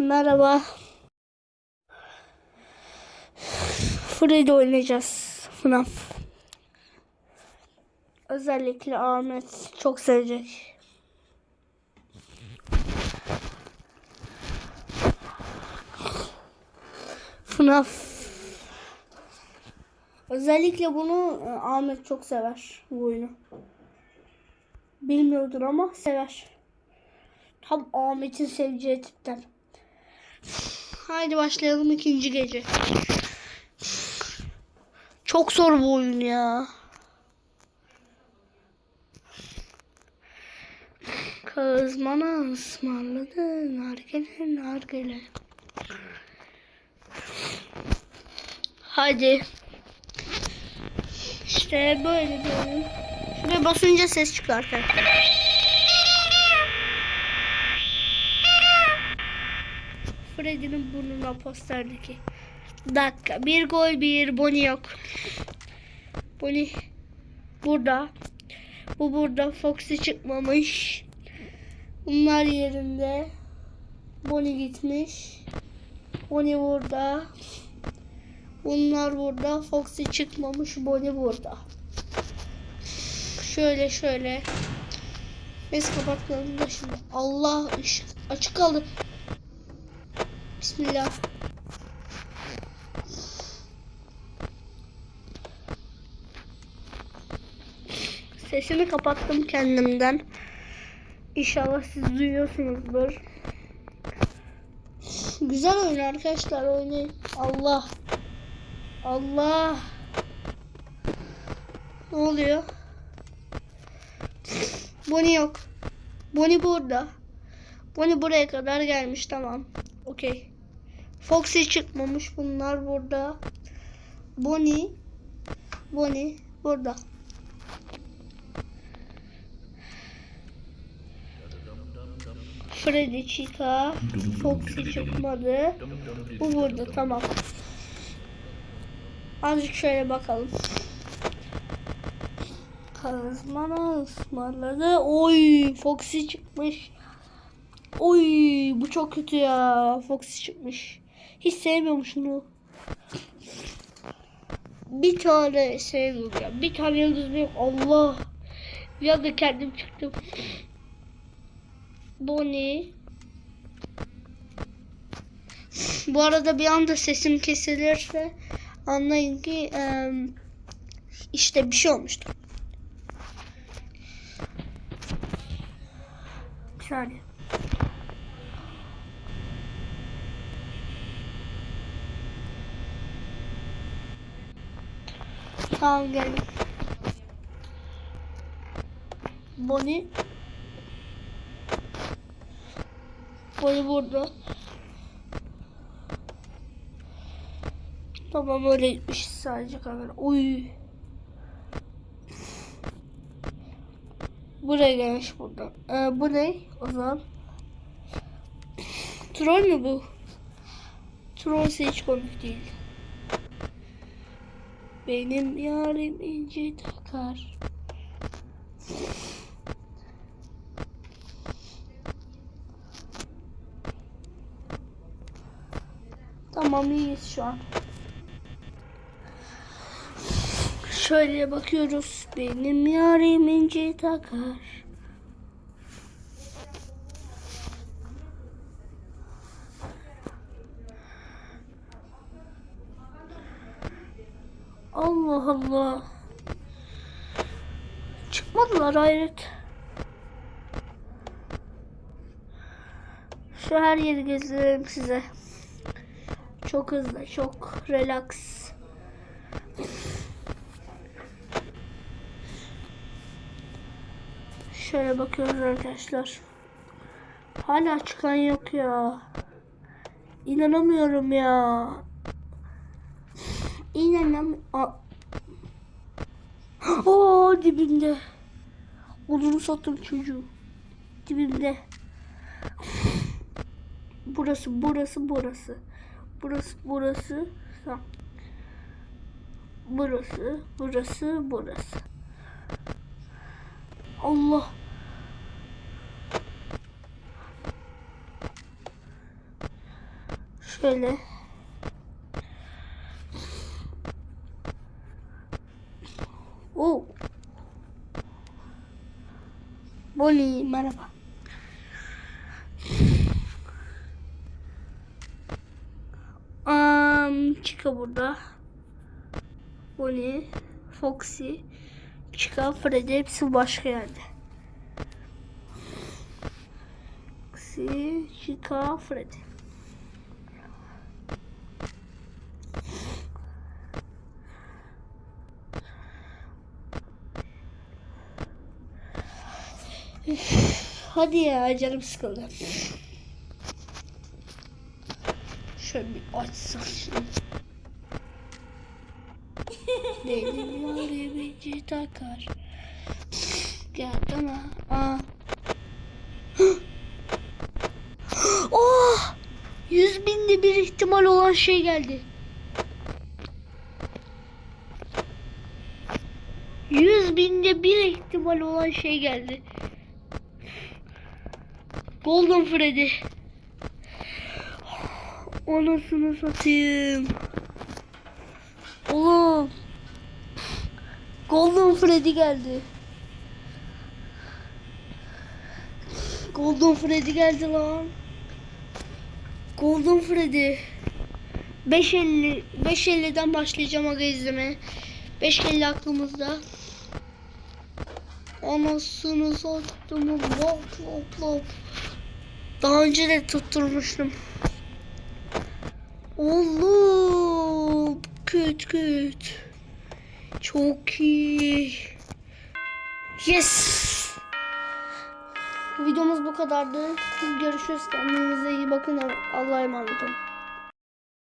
Merhaba. Freddy oynayacağız. FNAF. Özellikle Ahmet çok sevecek. FNAF. Özellikle bunu e, Ahmet çok sever bu oyunu. Bilmiyordur ama sever. Tam Ahmet'in seveceği tipten. Haydi başlayalım ikinci gece. Çok zor bu oyun ya. Kızmana ısmarladı nargile nargile. Hadi. İşte böyle bir. Şuraya basınca ses çıkartır. Freddy'nin burnuna posterdeki. Dakika. Bir gol bir. Bonnie yok. Bonnie burada. Bu burada. Foxy çıkmamış. Bunlar yerinde. Bonnie gitmiş. Bonnie burada. Bunlar burada. Foxy çıkmamış. Bonnie burada. Şöyle şöyle. Biz kapatmayalım da şimdi. Allah ışık açık kaldı. Bismillah. Sesimi kapattım kendimden. İnşallah siz duyuyorsunuzdur. Güzel oyun arkadaşlar oynayın. Allah. Allah. Ne oluyor? Bonnie yok. Bonnie burada. Bonnie buraya kadar gelmiş tamam. Okey. Foxy çıkmamış bunlar burada. Bonnie. Bonnie burada. Freddy Chica. Foxy çıkmadı. Bu burada tamam. Azıcık şöyle bakalım. Kazmana ısmarladı. Oy Foxy çıkmış. Oy bu çok kötü ya. Foxy çıkmış. Hiç sevmiyorum şunu. Bir tane sevmiyorum ya. Bir tane yıldız yok. Allah. Bir anda kendim çıktım. Bonnie. Bu arada bir anda sesim kesilirse anlayın ki işte bir şey olmuştu. Bir geldim. Bonnie. Bonnie burada. Tamam öyle gitmiş sadece kamera. Uy. Buraya gelmiş burada. Ee, bu ne? O zaman. Troll mü bu? Trollse hiç komik değil. Benim yarim inci takar. Tamam iyiyiz şu an. Şöyle bakıyoruz. Benim yarim inci takar. Allah Allah. Çıkmadılar hayret. Şu her yeri gezdirelim size. Çok hızlı, çok relax. Şöyle bakıyoruz arkadaşlar. Hala çıkan yok ya. İnanamıyorum ya. İnanam. Oo dibimde. Odunu sattım çocuğu. Dibimde. Burası, burası, burası. Burası, burası. Burası, burası, burası. Allah. Şöyle. Oo. Boli merhaba. Um, Chica burada. Bonnie, Foxy, Chica, Freddy hepsi başka yerde. Foxy, Chica, Freddy. Hadi ya canım sıkıldı. Şöyle bir açsam şimdi. Benim yolumucu takar. Gel bana. Aa. oh! Yüz binde bir ihtimal olan şey geldi. Yüz binde bir ihtimal olan şey geldi. Golden Freddy. Anasını satayım. Oğlum. Golden Freddy geldi. Golden Freddy geldi lan. Golden Freddy. 550 550'den başlayacağım aga izlemeye. 550 aklımızda. Anasını sattım lop lop lop. Daha önce de tutturmuştum. Oğlum küt küt. Çok iyi. Yes. Videomuz bu kadardı. Görüşürüz. Kendinize iyi bakın. Allah'a emanet olun.